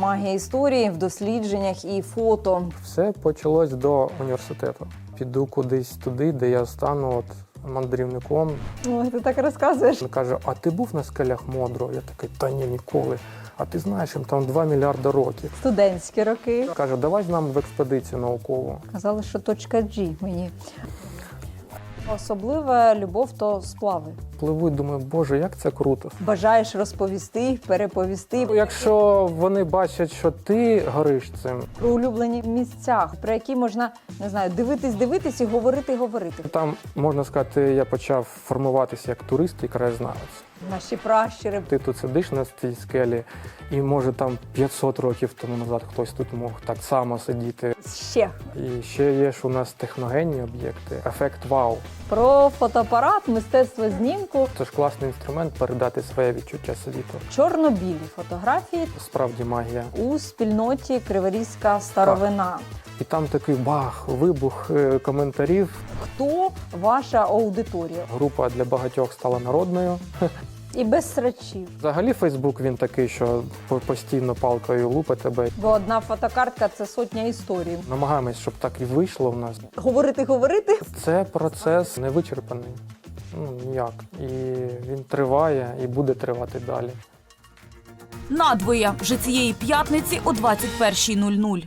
Магія історії в дослідженнях і фото. Все почалось до університету. Піду кудись туди, де я стану от мандрівником. Ой, ти так розказуєш. Він каже: А ти був на скелях Модро? Я такий, та ні, ніколи. А ти знаєш, їм там 2 мільярда років. Студентські роки. Каже, давай з нами в експедицію наукову. Казали, що точка G мені. Особлива любов то сплави. Пливу і думаю, боже, як це круто. Бажаєш розповісти, переповісти Якщо вони бачать, що ти гориш цим, про улюблені місця, про які можна не знаю, дивитись, дивитись і говорити, говорити. там можна сказати, я почав формуватися як турист і краєзнавець. Наші пращури. Ти тут сидиш на цій скелі, і може там 500 років тому назад хтось тут мог так само сидіти. Ще І ще є ж у нас техногенні об'єкти, ефект вау. про фотоапарат, мистецтво знімку, Це ж класний інструмент передати своє відчуття світу. чорно-білі фотографії Справді магія. у спільноті Криворізька старовина. І там такий бах, вибух е, коментарів. Хто ваша аудиторія? Група для багатьох стала народною. І без срачів. Взагалі, Фейсбук він такий, що постійно палкою лупить тебе. Бо одна фотокартка це сотня історій. Намагаємось, щоб так і вийшло в нас. Говорити, говорити. Це процес невичерпаний. Ну ніяк. І він триває і буде тривати далі. Надвоє вже цієї п'ятниці о 21.00.